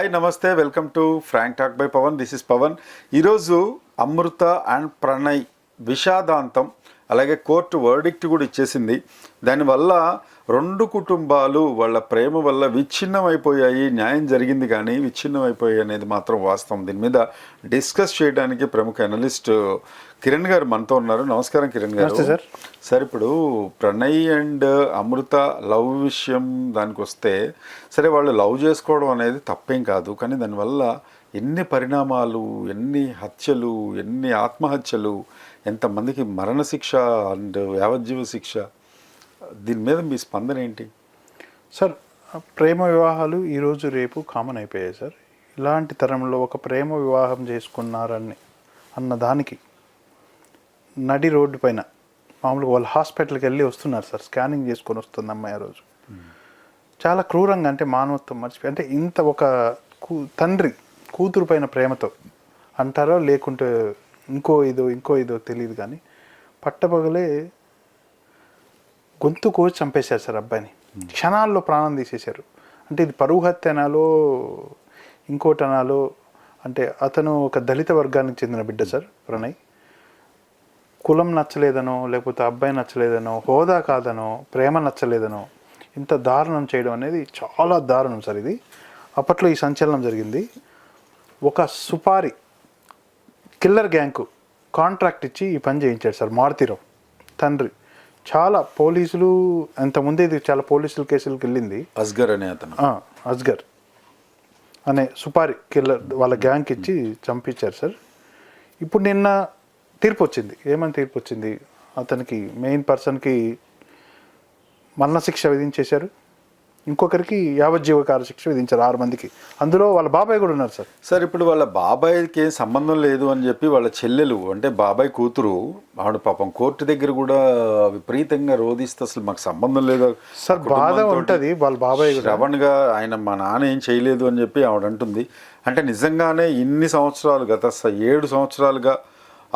Hi namaste welcome to Frank Talk by Pavan. This is Pavan. ఈరోజు Amrutha and Pranay విషాదాంతం అలాగే court verdict కూడా ఇచ్చేసింది. దానివల్ల రెండు కుటుంబాలు వాళ్ళ ప్రేమ వల్ల విచ్ఛిన్నం అయిపోయాయి న్యాయం జరిగింది కానీ విచ్ఛిన్నం అయిపోయాయి అనేది మాత్రం వాస్తవం. దీని మీద డిస్కస్ చేయడానికి ప్రముఖ అనలిస్ట్ కిరణ్ గారు మనతో ఉన్నారు. నమస్కారం కిరణ్ గారు. సార్. సార్ ఇప్పుడు ప్రణయ్ అండ్ అమృత లవ్ విషయం దానికి వస్తే సరే వాళ్ళు లవ్ చేసుకోవడం అనేది తప్పేం కాదు కానీ దానివల్ల ఎన్ని పరిణామాలు ఎన్ని హత్యలు ఎన్ని ఆత్మహత్యలు ఎంతమందికి మరణశిక్ష అండ్ యావజ్జీవ శిక్ష దీని మీద మీ స్పందన ఏంటి? సార్ ప్రేమ వివాహాలు ఈరోజు రేపు కామన్ అయిపోయాయి సార్. ఇలాంటి తరంలో ఒక ప్రేమ వివాహం చేసుకున్నారని అన్న దానికి నడి రోడ్డు పైన మామూలుగా వాళ్ళు హాస్పిటల్కి వెళ్ళి వస్తున్నారు సార్. స్కానింగ్ చేసుకొని వస్తుంది అమ్మాయి ఆ రోజు. చాలా క్రూరంగా అంటే మానవత్వం మర్చిపోయి అంటే ఇంత ఒక కూ తండ్రి కూతురు పైన ప్రేమతో అంటారో లేకుంటే ఇంకో ఇదో ఇంకో ఇదో తెలియదు కానీ పట్టపగలే గొంతు కోసి చంపేశారు సార్ అబ్బాయిని. క్షణాల్లో ప్రాణం తీసేశారు. అంటే ఇది పరువు హత్య అనాలో ఇంకోటి అనాలో అంటే అతను ఒక దళిత వర్గానికి చెందిన బిడ్డ సార్ ప్రణయ్. కులం నచ్చలేదనో లేకపోతే అబ్బాయి నచ్చలేదనో హోదా కాదనో ప్రేమ నచ్చలేదనో ఇంత దారుణం చేయడం అనేది చాలా దారుణం సార్ ఇది. అప్పట్లో ఈ సంచలనం జరిగింది. ఒక సుపారి కిల్లర్ గ్యాంగ్కు కాంట్రాక్ట్ ఇచ్చి ఈ పని చేయించాడు సార్ మారుతీరావు తండ్రి. చాలా పోలీసులు అంతకుముందే ఇది చాలా పోలీసుల కేసులకు వెళ్ళింది. అస్గర్ అనే అతను. అస్గర్ అనే సుపారి కిల్లర్ వాళ్ళ గ్యాంగ్కి ఇచ్చి చంపించారు సార్. ఇప్పుడు నిన్న తీర్పు వచ్చింది. ఏమని తీర్పు వచ్చింది? అతనికి మెయిన్ పర్సన్కి మరణశిక్ష విధించేశారు. ఇంకొకరికి యావజ్జీవకార శిక్ష విధించారు ఆరు మందికి. అందులో వాళ్ళ బాబాయ్ కూడా ఉన్నారు సార్. సార్ ఇప్పుడు వాళ్ళ బాబాయ్కి ఏం సంబంధం లేదు అని చెప్పి వాళ్ళ చెల్లెలు అంటే బాబాయ్ కూతురు ఆవిడ పాపం కోర్టు దగ్గర కూడా విపరీతంగా రోధిస్తే అసలు మాకు సంబంధం లేదు. సార్ బాధ ఉంటుంది వాళ్ళ బాబాయ్ కూడా. శ్రవణ్గా ఆయన మా నాన్న ఏం చేయలేదు అని చెప్పి ఆవిడ అంటుంది. అంటే నిజంగానే ఇన్ని సంవత్సరాలు గత ఏడు సంవత్సరాలుగా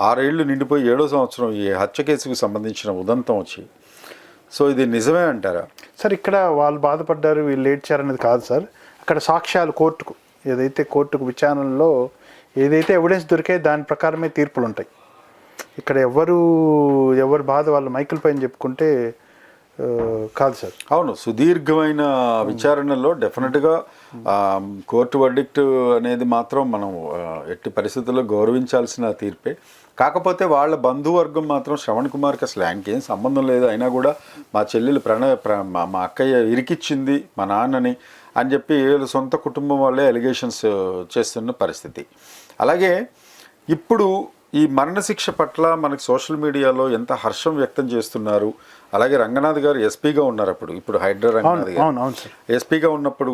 ఆరేళ్ళు నిండిపోయి ఏడో సంవత్సరం ఈ హత్య కేసుకు సంబంధించిన ఉదంతం వచ్చి సో ఇది నిజమే అంటారా? సార్ ఇక్కడ వాళ్ళు బాధపడ్డారు వీళ్ళు ఏడ్చారనేది కాదు సార్. అక్కడ సాక్ష్యాలు కోర్టుకు ఏదైతే కోర్టుకు విచారణలో ఏదైతే ఎవిడెన్స్ దొరికే దాని ప్రకారమే తీర్పులు ఉంటాయి ఇక్కడ ఎవరు ఎవరు బాధ వాళ్ళు మైకిల్ పైన చెప్పుకుంటే కాదు సార్. అవును సుదీర్ఘమైన విచారణలో డెఫినెట్గా కోర్టు వర్డిక్ట్ అనేది మాత్రం మనం ఎట్టి పరిస్థితుల్లో గౌరవించాల్సిన తీర్పే. కాకపోతే వాళ్ళ బంధువర్గం మాత్రం శ్రవణ్ కుమార్కి అసలు ఏం సంబంధం లేదు. అయినా కూడా మా చెల్లెలు ప్రణయ ప్ర- మా- మా అక్కయ్య ఇరికిచ్చింది మా నాన్నని అని చెప్పి వీళ్ళ సొంత కుటుంబం వాళ్ళే ఎలిగేషన్స్ చేస్తున్న పరిస్థితి. అలాగే ఇప్పుడు ఈ మరణశిక్ష పట్ల మనకి సోషల్ మీడియాలో ఎంత హర్షం వ్యక్తం చేస్తున్నారు? అలాగే రంగనాథ్ గారు ఎస్పీగా ఉన్నారు అప్పుడు. ఇప్పుడు హైడ్రా రంగనాథ్ గారు. ఎస్పీగా ఉన్నప్పుడు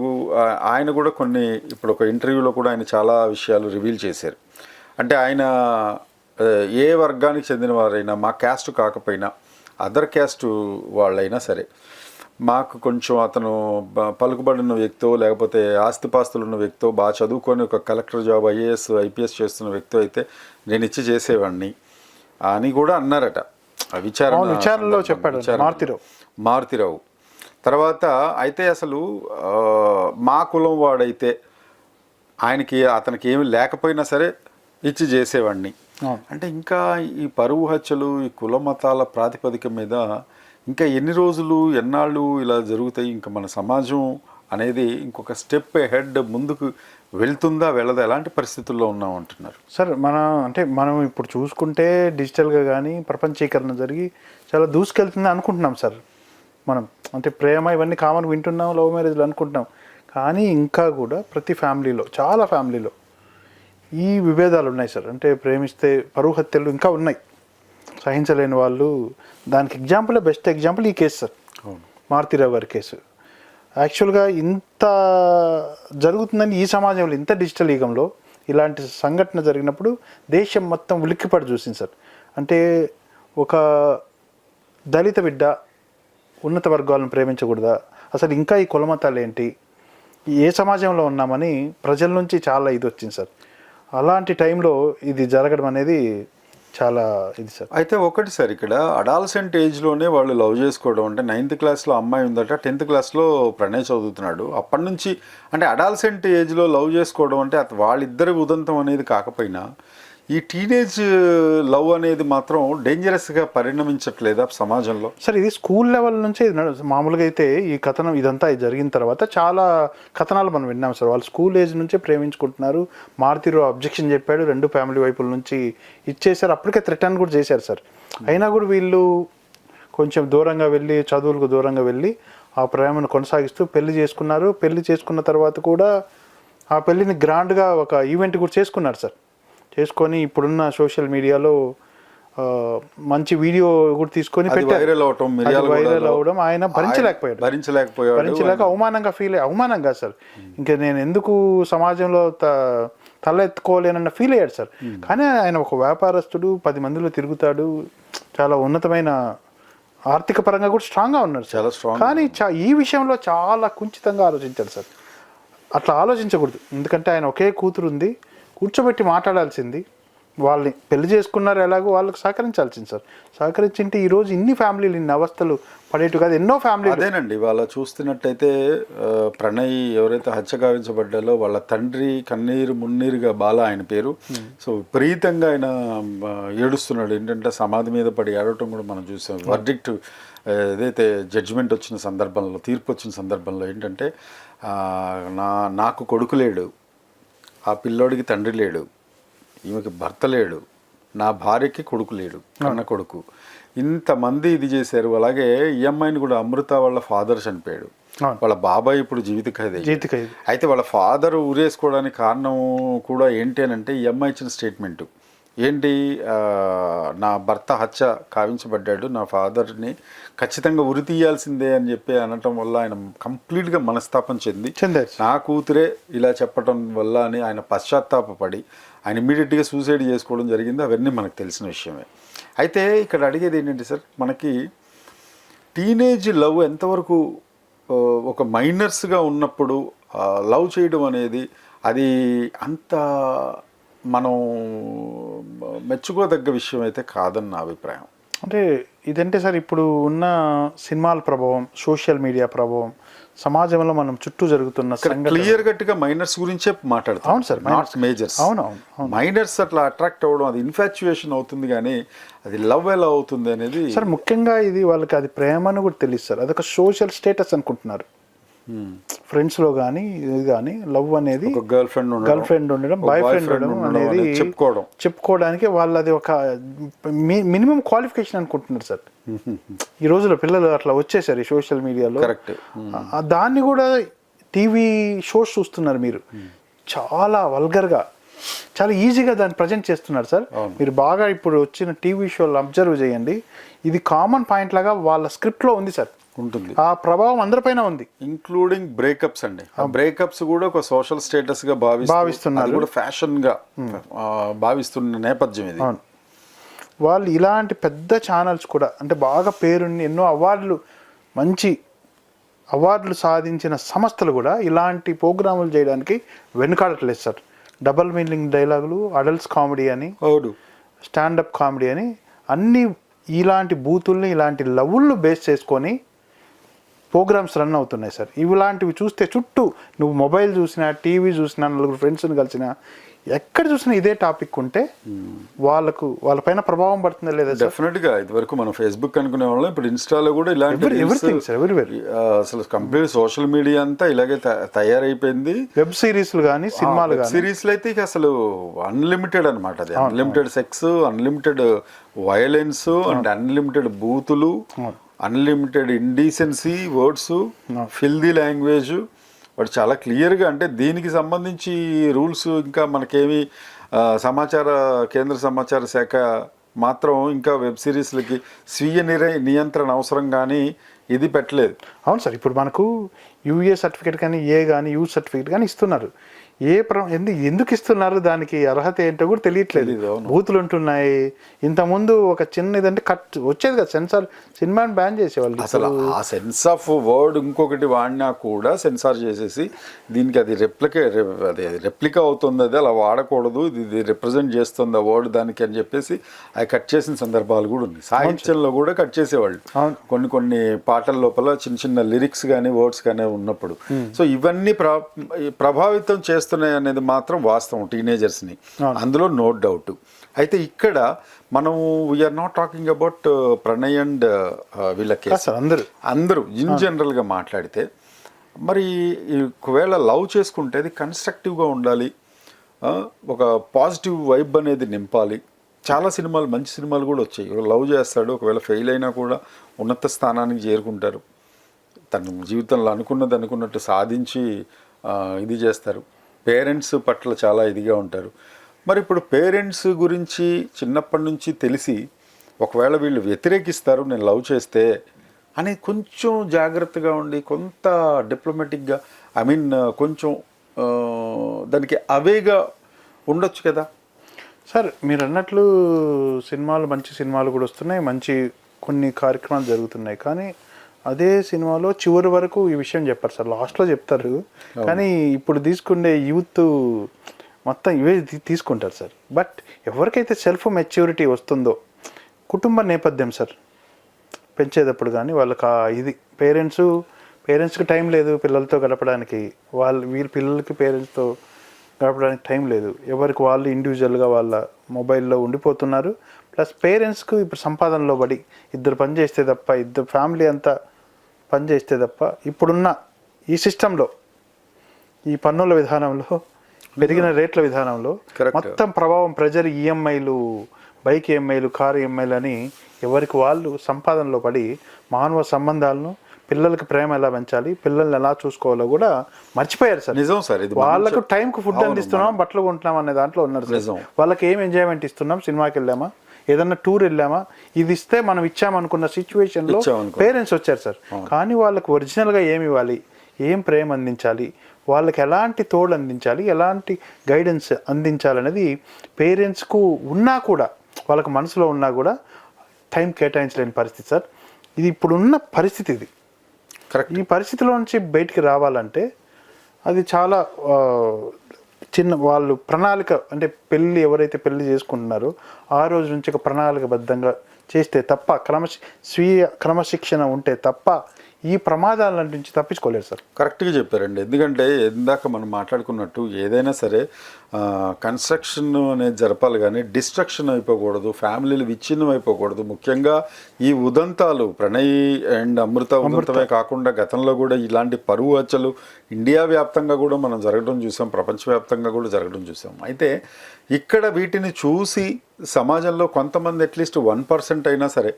ఆయన కూడా కొన్ని ఇప్పుడు ఒక ఇంటర్వ్యూలో కూడా ఆయన చాలా విషయాలు రివీల్ చేశారు. అంటే ఆయన ఏ వర్గానికి చెందిన వారైనా మా క్యాస్ట్ కాకపోయినా అదర్ క్యాస్ట్ వాళ్ళైనా సరే మాకు కొంచెం అతను పలుకుబడిన వ్యక్తో లేకపోతే ఆస్తిపాస్తులు ఉన్న వ్యక్తో బాగా చదువుకొని ఒక కలెక్టర్ జాబ్ ఐఏఎస్ ఐపీఎస్ చేస్తున్న వ్యక్తి అయితే నేను ఇచ్చి చేసేవాడిని అని కూడా అన్నారట ఆ విచారణ విచారణలో చెప్పాడు. మారుతిరావు. మారుతిరావు తర్వాత అయితే అసలు మా కులం వాడైతే ఆయనకి అతనికి ఏమి లేకపోయినా సరే ఇచ్చి చేసేవాడిని. అంటే ఇంకా ఈ పరువు హత్యలు ఈ కుల మతాల ప్రాతిపదిక మీద ఇంకా ఎన్ని రోజులు ఎన్నాళ్ళు ఇలా జరుగుతాయి ఇంకా మన సమాజం అనేది ఇంకొక స్టెప్ హెడ్ ముందుకు వెళ్తుందా వెళ్ళదా? ఎలాంటి పరిస్థితుల్లో ఉన్నాం అంటున్నారు? సార్ మన అంటే మనం ఇప్పుడు చూసుకుంటే డిజిటల్గా కానీ ప్రపంచీకరణ జరిగి చాలా దూసుకెళ్తుంది అనుకుంటున్నాం సార్. మనం అంటే ప్రేమ ఇవన్నీ కామన్ వింటున్నాం లవ్ మ్యారేజ్లు అనుకుంటున్నాం. కానీ ఇంకా కూడా ప్రతి ఫ్యామిలీలో చాలా ఫ్యామిలీలో ఈ విభేదాలు ఉన్నాయి సార్. అంటే ప్రేమిస్తే పరువు హత్యలు ఇంకా ఉన్నాయి. సహించలేని వాళ్ళు దానికి ఎగ్జాంపుల్ బెస్ట్ ఎగ్జాంపుల్ ఈ కేసు సార్ మారుతిరావు గారి కేసు యాక్చువల్గా ఇంత జరుగుతుందని ఈ సమాజంలో ఇంత డిజిటల్ యుగంలో ఇలాంటి సంఘటన జరిగినప్పుడు దేశం మొత్తం ఉలిక్కిపడి చూసింది సార్ అంటే ఒక దళిత బిడ్డ ఉన్నత వర్గాలను ప్రేమించకూడదా? అసలు ఇంకా ఈ కులమతాలు ఏంటి? ఏ సమాజంలో ఉన్నామని ప్రజల నుంచి చాలా ఇది వచ్చింది సార్ అలాంటి టైంలో ఇది జరగడం అనేది చాలా ఇది సార్. అయితే ఒకటి సార్ ఇక్కడ అడాల్సెంట్ ఏజ్లోనే వాళ్ళు లవ్ చేసుకోవడం అంటే నైన్త్ క్లాస్లో అమ్మాయి ఉందట టెన్త్ క్లాస్లో ప్రణయ్ చదువుతున్నాడు. అప్పటి నుంచి అంటే అడాల్సెంట్ ఏజ్లో లవ్ చేసుకోవడం అంటే వాళ్ళిద్దరి ఉదంతం అనేది కాకపోయినా ఈ టీనేజ్ లవ్ uh, అనేది మాత్రం డేంజరస్గా పరిణమించట్లేదా సమాజంలో? సార్ ఇది స్కూల్ లెవెల్ నుంచే ఇది మామూలుగా అయితే ఈ కథనం ఇదంతా జరిగిన తర్వాత చాలా కథనాలు మనం విన్నాం సార్. వాళ్ళు స్కూల్ ఏజ్ నుంచే ప్రేమించుకుంటున్నారు. మారుతీరు అబ్జెక్షన్ చెప్పాడు. రెండు ఫ్యామిలీ వైపుల నుంచి ఇచ్చేసారు అప్పటికే థ్రెటన్ కూడా చేశారు సార్. అయినా కూడా వీళ్ళు కొంచెం దూరంగా వెళ్ళి చదువులకు దూరంగా వెళ్ళి ఆ ప్రేమను కొనసాగిస్తూ పెళ్ళి చేసుకున్నారు. పెళ్ళి చేసుకున్న తర్వాత కూడా ఆ పెళ్ళిని గ్రాండ్గా ఒక ఈవెంట్ కూడా చేసుకున్నారు సార్. చేసుకొని ఇప్పుడున్న సోషల్ మీడియాలో మంచి వీడియో కూడా తీసుకొని వైరల్ మిరియాల వైరల్ అవడం ఆయన భరించలేకపోయాడు. భరించలేకపోయాడు భరించలేక అవమానంగా ఫీల్ అవమానంగా సార్. ఇంకా నేను ఎందుకు సమాజంలో త తల ఎత్తుకోలేనన్న ఫీల్ అయ్యాడు సార్. కానీ ఆయన ఒక వ్యాపారస్తుడు పది మందిలో తిరుగుతాడు. చాలా ఉన్నతమైన ఆర్థిక పరంగా కూడా స్ట్రాంగ్గా ఉన్నాడు చాలా స్ట్రాంగ్ కానీ చా- ఈ విషయంలో చాలా కుంచితంగా ఆలోచించాడు సార్. అట్లా ఆలోచించకూడదు. ఎందుకంటే ఆయన ఒకే కూతురు ఉంది కూర్చోబెట్టి మాట్లాడాల్సింది. వాళ్ళని పెళ్ళి చేసుకున్నారు ఎలాగో వాళ్ళకి సహకరించాల్సింది సార్. సహకరించింటే ఈరోజు ఇన్ని ఫ్యామిలీలు ఇన్ని అవస్థలు పడేటు కాదు ఎన్నో ఫ్యామిలీలు. అదేనండి వాళ్ళ చూస్తున్నట్టయితే ప్రణయ్ ఎవరైతే హత్య గావించబడ్డాలో వాళ్ళ తండ్రి కన్నీరు మున్నీరుగా బాల ఆయన పేరు. సో విపరీతంగా ఆయన ఏడుస్తున్నాడు. ఏంటంటే సమాధి మీద పడి ఏడవటం కూడా మనం చూసాం. వర్డిక్ట్ ఏదైతే జడ్జిమెంట్ వచ్చిన సందర్భంలో తీర్పు వచ్చిన సందర్భంలో ఏంటంటే నా నాకు కొడుకు లేడు. ఆ పిల్లోడికి తండ్రి లేడు. ఈమెకి భర్త లేడు. నా భార్యకి కొడుకు లేడు. కన్న కొడుకు. ఇంతమంది ఇది చేశారు. అలాగే ఈ అమ్మాయిని కూడా అమృత వాళ్ళ ఫాదర్ చనిపోయాడు. వాళ్ళ బాబాయ్ ఇప్పుడు జీవిత ఖైదీ జీవిత ఖైదీ. అయితే వాళ్ళ ఫాదర్ ఊరేసుకోవడానికి కారణం కూడా ఏంటి అని అంటే ఈ అమ్మాయి ఇచ్చిన స్టేట్మెంట్ ఏంటి నా భర్త హత్య కావించబడ్డాడు నా ఫాదర్ని ఖచ్చితంగా ఉరి తీయాల్సిందే అని చెప్పి అనటం వల్ల ఆయన కంప్లీట్గా మనస్తాపం చెంది నా కూతురే ఇలా చెప్పటం వల్ల అని ఆయన పశ్చాత్తాపపడి ఆయన ఇమీడియట్గా సూసైడ్ చేసుకోవడం జరిగింది. అవన్నీ మనకు తెలిసిన విషయమే. అయితే ఇక్కడ అడిగేది ఏంటంటే సార్ మనకి టీనేజ్ లవ్ ఎంతవరకు ఒక మైనర్స్గా ఉన్నప్పుడు లవ్ చేయడం అనేది అది అంత మనం మెచ్చుకోదగ్గ విషయం అయితే కాదని నా అభిప్రాయం. అంటే ఇదంటే సార్ ఇప్పుడు ఉన్న సినిమాల ప్రభావం సోషల్ మీడియా ప్రభావం సమాజంలో మనం చుట్టూ జరుగుతున్న క్లియర్ కట్గా మైనర్స్ గురించే మాట్లాడతాం అవును సార్, నాట్ మేజర్స్ అవును, అవును, అవును. మైనర్స్ అట్లా అట్రాక్ట్ అవ్వడం అది ఇన్ఫాచ్యుయేషన్ అవుతుంది కానీ అది లవ్ ఎలా అవుతుంది అనేది సార్ ముఖ్యంగా ఇది వాళ్ళకి అది ప్రేమను కూడా తెలియదు సార్. అదొక సోషల్ స్టేటస్ అనుకుంటున్నారు. ఫ్రెండ్స్లో కానీ ఇది కానీ లవ్ అనేది గర్ల్ ఫ్రెండ్ గర్ల్ ఫ్రెండ్ ఉండడం బాయ్ ఫ్రెండ్ ఉండడం అనేది చెప్పుకోవడం. చెప్పుకోవడానికి వాళ్ళది ఒక మినిమం క్వాలిఫికేషన్ అనుకుంటున్నారు సార్. ఈ రోజుల్లో పిల్లలు అట్లా వచ్చేసారు ఈ సోషల్ మీడియాలో. కరెక్ట్. దాన్ని కూడా టీవీ షోస్ చూస్తున్నారు మీరు. చాలా వల్గర్గా చాలా ఈజీగా దాన్ని ప్రజెంట్ చేస్తున్నారు సార్. మీరు బాగా ఇప్పుడు వచ్చిన టీవీ షోలు అబ్జర్వ్ చేయండి. ఇది కామన్ పాయింట్ లాగా వాళ్ళ స్క్రిప్ట్లో ఉంది సార్. ఉంటుంది. ఆ ప్రభావం అందరిపైన ఉంది. ఇంక్లూడింగ్ బ్రేకప్స్ అండి. ఆ బ్రేకప్స్ కూడా ఒక సోషల్ స్టేటస్గా భావిస్తూ భావిస్తున్నారు. కూడా ఫ్యాషన్గా భావిస్తున్న నేపథ్యం ఇది. వాళ్ళు ఇలాంటి పెద్ద ఛానల్స్ కూడా అంటే బాగా పేరుని ఎన్నో అవార్డులు మంచి అవార్డులు సాధించిన సంస్థలు కూడా ఇలాంటి ప్రోగ్రాములు చేయడానికి వెనుకాడట్లేదు సార్. డబల్ మీనింగ్ డైలాగులు అడల్ట్స్ కామెడీ అని అవును. స్టాండప్ కామెడీ అని అన్ని ఇలాంటి బూతుల్ని ఇలాంటి లవ్వులను బేస్ చేసుకొని ప్రోగ్రామ్స్ రన్ అవుతున్నాయి సార్. ఇలాంటివి చూస్తే చుట్టూ నువ్వు మొబైల్ చూసినా టీవీ చూసినా నలుగురు ఫ్రెండ్స్ని కలిసినా ఎక్కడ చూసినా ఇదే టాపిక్ ఉంటే వాళ్ళకు వాళ్ళపైన ప్రభావం పడుతుందా లేదా సార్? డెఫినెట్గా ఇది వరకు మనం ఫేస్బుక్ అనుకునే వాళ్ళం ఇప్పుడు ఇన్స్టాలో కూడా ఇలాంటి అసలు కంప్లీట్ సోషల్ మీడియా అంతా ఇలాగే తయారైపోయింది. వెబ్ సిరీస్లు కానీ సినిమాలు కానీ సిరీస్లో అయితే ఇక అసలు అన్లిమిటెడ్ అనమాట అది. Unlimited sex unlimited violence and unlimited బూతులు. Unlimited indecency words fill the language వాడు చాలా క్లియర్గా అంటే దీనికి సంబంధించి రూల్స్ ఇంకా మనకేమి సమాచార కేంద్ర సమాచార శాఖ మాత్రం ఇంకా వెబ్ సిరీస్లకి స్వీయ నిర నియంత్రణ అవసరం కానీ ఇది పెట్టలేదు. అవును సార్ ఇప్పుడు మనకు యూఏ సర్టిఫికేట్ కానీ ఏ కానీ యూ సర్టిఫికేట్ కానీ ఇస్తున్నారు. ఏ ప్ర ఎందు ఎందుకు ఇస్తున్నారు? దానికి అర్హత ఏంటో కూడా తెలియట్లేదు. బూతులు ఉంటున్నాయి ఇంతకుముందు ఒక చిన్న ఇదంటే కట్ వచ్చేది కదా. సెన్సార్ సినిమాని బ్యాన్ చేసేవాళ్ళు. అసలు ఆ సెన్స్ ఆఫ్ వర్డ్ ఇంకొకటి వాడినా కూడా సెన్సార్ చేసేసి దీనికి అది రెప్లికే అది రెప్లికా అవుతుంది. అది అలా వాడకూడదు. ఇది రిప్రజెంట్ చేస్తుంది ఆ వర్డ్ దానికి అని చెప్పేసి అది కట్ చేసిన సందర్భాలు కూడా ఉన్నాయి. సాహిత్యంలో కూడా కట్ చేసేవాళ్ళు. కొన్ని కొన్ని పాటల లోపల చిన్న చిన్న లిరిక్స్ కానీ వర్డ్స్ కానీ ఉన్నప్పుడు. సో ఇవన్నీ ప్ర ప్రభావితం చేస్తున్నాయి అనేది మాత్రం వాస్తవం టీనేజర్స్ని అందులో నో డౌట్ అయితే ఇక్కడ మనం we are not talking about Pranay and వీళ్ళ కేసు సార్ అందరూ. అందరూ ఇన్ జనరల్గా మాట్లాడితే మరి ఒకవేళ లవ్ చేసుకుంటే అది కన్స్ట్రక్టివ్గా ఉండాలి. ఒక పాజిటివ్ వైబ్ అనేది నింపాలి. చాలా సినిమాలు మంచి సినిమాలు కూడా వచ్చాయి. లవ్ చేస్తాడు ఒకవేళ ఫెయిల్ అయినా కూడా ఉన్నత స్థానానికి చేరుకుంటారు. తన జీవితంలో అనుకున్నది అనుకున్నట్టు సాధించి ఇది చేస్తారు. పేరెంట్స్ పట్ల చాలా ఇదిగా ఉంటారు. మరి ఇప్పుడు పేరెంట్స్ గురించి చిన్నప్పటి నుంచి తెలిసి ఒకవేళ వీళ్ళు వ్యతిరేకిస్తారు నేను లవ్ చేస్తే అని కొంచెం జాగ్రత్తగా ఉండి కొంత డిప్లొమాటిక్గా ఐ మీన్ కొంచెం దానికి అవేగా ఉండొచ్చు కదా? సార్ మీరు అన్నట్లు సినిమాలు మంచి సినిమాలు కూడా వస్తున్నాయి మంచి కొన్ని కార్యక్రమాలు జరుగుతున్నాయి. కానీ అదే సినిమాలో చివరి వరకు ఈ విషయం చెప్పారు సార్. లాస్ట్లో చెప్తారు. కానీ ఇప్పుడు తీసుకునే యూత్ మొత్తం ఇవే తీసుకుంటారు సార్. బట్ ఎవరికైతే సెల్ఫ్ మెచ్యూరిటీ వస్తుందో కుటుంబ నేపథ్యం సార్. పెంచేటప్పుడు కానీ వాళ్ళకి ఆ ఇది పేరెంట్స్ పేరెంట్స్కి టైం లేదు పిల్లలతో గడపడానికి. వాళ్ళు వీళ్ళ పిల్లలకి పేరెంట్స్తో గడపడానికి టైం లేదు. ఎవరికి వాళ్ళు ఇండివిజువల్గా వాళ్ళ మొబైల్లో ఉండిపోతున్నారు. ప్లస్ పేరెంట్స్కు ఇప్పుడు సంపాదనలో పడి ఇద్దరు పని చేస్తే తప్ప ఇద్దరు ఫ్యామిలీ అంతా పని చేస్తే తప్ప ఇప్పుడున్న ఈ సిస్టంలో ఈ పన్నుల విధానంలో పెరిగిన రేట్ల విధానంలో. మొత్తం ప్రభావం ప్రెజర్ ఈఎంఐలు బైక్ ఈఎంఐలు కారు ఈఎంఐలు అని ఎవరికి వాళ్ళు సంపాదనలో పడి మానవ సంబంధాలను పిల్లలకి ప్రేమ ఎలా పెంచాలి పిల్లల్ని ఎలా చూసుకోవాలో కూడా మర్చిపోయారు సార్ నిజం సార్ వాళ్ళకు టైంకి ఫుడ్ అందిస్తున్నాం బట్టలు కొంటున్నాం అనే దాంట్లో ఉన్నారు సార్ నిజం. వాళ్ళకి ఏం ఎంజాయ్మెంట్ ఇస్తున్నాం సినిమాకి వెళ్ళామా ఏదన్నా టూర్ వెళ్ళామా? ఇది ఇస్తే మనం ఇచ్చామనుకున్న సిచ్యువేషన్లో ఇచ్చామనుకో. పేరెంట్స్ వచ్చారు సార్. కానీ వాళ్ళకి ఒరిజినల్గా ఏమి ఇవ్వాలి? ఏం ప్రేమ అందించాలి? వాళ్ళకి ఎలాంటి తోడు అందించాలి? ఎలాంటి గైడెన్స్ అందించాలనేది పేరెంట్స్కు ఉన్నా కూడా వాళ్ళకి మనసులో ఉన్నా కూడా టైం కేటాయించలేని పరిస్థితి సార్. ఇది ఇప్పుడున్న పరిస్థితి ఇది. కరెక్ట్ ఈ పరిస్థితిలో నుంచి బయటికి రావాలంటే అది చాలా చిన్న వాళ్ళు ప్రణాళిక అంటే పెళ్ళి ఎవరైతే పెళ్ళి చేసుకుంటున్నారో ఆ రోజు నుంచి ఒక ప్రణాళికబద్ధంగా చేస్తే తప్ప క్రమ స్వీయ క్రమశిక్షణ ఉంటే తప్ప ఈ ప్రమాదాల నుంచి తప్పించుకోలేరు సార్. కరెక్ట్గా చెప్పారండి. ఎందుకంటే ఇందాక మనం మాట్లాడుకున్నట్టు ఏదైనా సరే కన్స్ట్రక్షన్ అనేది జరపాలి కానీ డిస్ట్రక్షన్ అయిపోకూడదు ఫ్యామిలీలు విచ్ఛిన్నం అయిపోకూడదు. ముఖ్యంగా ఈ ఉదంతాలు ప్రణయ్ అండ్ అమృత ఉదంతమే కాకుండా గతంలో కూడా ఇలాంటి పరువు హత్యలు ఇండియా వ్యాప్తంగా కూడా మనం జరగడం చూసాం ప్రపంచవ్యాప్తంగా కూడా జరగడం చూసాం. అయితే ఇక్కడ వీటిని చూసి సమాజంలో కొంతమంది అట్లీస్ట్ వన్ పర్సెంట్ అయినా సరే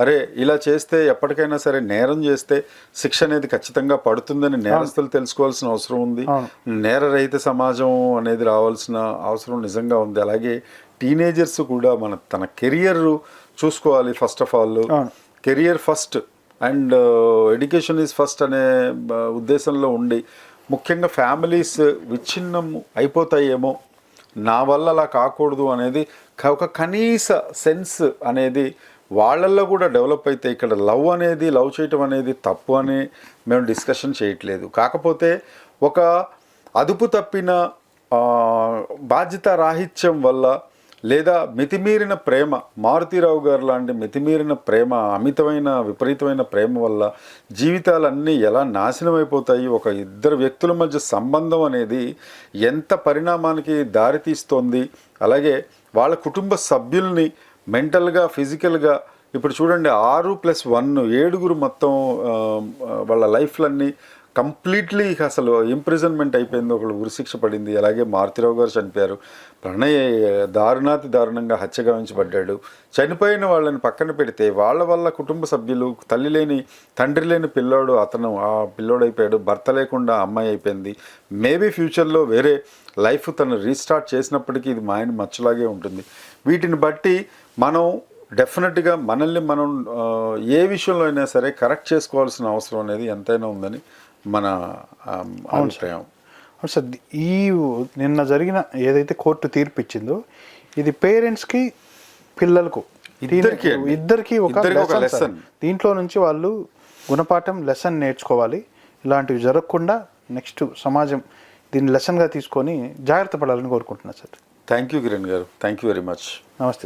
అరే ఇలా చేస్తే ఎప్పటికైనా సరే నేరం చేస్తే శిక్ష అనేది ఖచ్చితంగా పడుతుందని నేరస్తులు తెలుసుకోవాల్సిన అవసరం ఉంది. నేరరహిత సమాజం అనేది రావాల్సిన అవసరం నిజంగా ఉంది. అలాగే టీనేజర్స్ కూడా మన తన కెరియర్ చూసుకోవాలి first of all. Career first and education is first అనే ఉద్దేశంలో ఉండి ముఖ్యంగా ఫ్యామిలీస్ విచ్ఛిన్నం అయిపోతాయేమో. నా వల్ల అలా కాకూడదు అనేది ఒక కనీస సెన్స్ అనేది వాళ్ళల్లో కూడా డెవలప్ అయితే ఇక్కడ లవ్ అనేది లవ్ చేయటం అనేది తప్పు అని మేము డిస్కషన్ చేయట్లేదు. కాకపోతే ఒక అదుపు తప్పిన బాధ్యత రాహిత్యం వల్ల లేదా మితిమీరిన ప్రేమ మారుతీరావు గారు లాంటి మితిమీరిన ప్రేమ అమితమైన విపరీతమైన ప్రేమ వల్ల జీవితాలన్నీ ఎలా నాశనం అయిపోతాయి ఒక ఇద్దరు వ్యక్తుల మధ్య సంబంధం అనేది ఎంత పరిణామానికి దారితీస్తోంది అలాగే వాళ్ళ కుటుంబ సభ్యుల్ని మెంటల్గా ఫిజికల్గా ఇప్పుడు చూడండి ఆరు ప్లస్ వన్ ఏడుగురు మొత్తం వాళ్ళ లైఫ్లన్నీ కంప్లీట్లీ అసలు ఇంప్రిజన్మెంట్ అయిపోయింది. ఒకళ్ళు ఉరిశిక్ష పడింది. అలాగే మారుతిరావు గారు చనిపోయారు. ప్రణయ్ దారుణాతి దారుణంగా హత్య గావించబడ్డాడు. చనిపోయిన వాళ్ళని పక్కన పెడితే వాళ్ళ వల్ల కుటుంబ సభ్యులు తల్లి లేని తండ్రి లేని పిల్లోడు అతను ఆ పిల్లోడు అయిపోయాడు. భర్త లేకుండా అమ్మాయి అయిపోయింది. మేబీ ఫ్యూచర్లో వేరే లైఫ్ తను రీస్టార్ట్ చేసినప్పటికీ ఇది మా ఆయన మచ్చలాగే ఉంటుంది. వీటిని బట్టి మనం డెఫినెట్గా మనల్ని మనం ఏ విషయంలో అయినా సరే కరెక్ట్ చేసుకోవాల్సిన అవసరం అనేది ఎంతైనా ఉందని మన అభిప్రాయం. సార్. ఈ నిన్న జరిగిన ఏదైతే కోర్టు తీర్పు ఇచ్చిందో ఇది పేరెంట్స్కి పిల్లలకు ఇద్దరికీ. ఇద్దరికి ఒక lesson. దీంట్లో నుంచి వాళ్ళు గుణపాఠం లెసన్ నేర్చుకోవాలి. ఇలాంటివి జరగకుండా నెక్స్ట్ సమాజం దీన్ని లెసన్గా తీసుకొని జాగ్రత్త పడాలని కోరుకుంటున్నా సార్. థ్యాంక్ యూ కిరణ్ గారు. Thank you very much. Namaste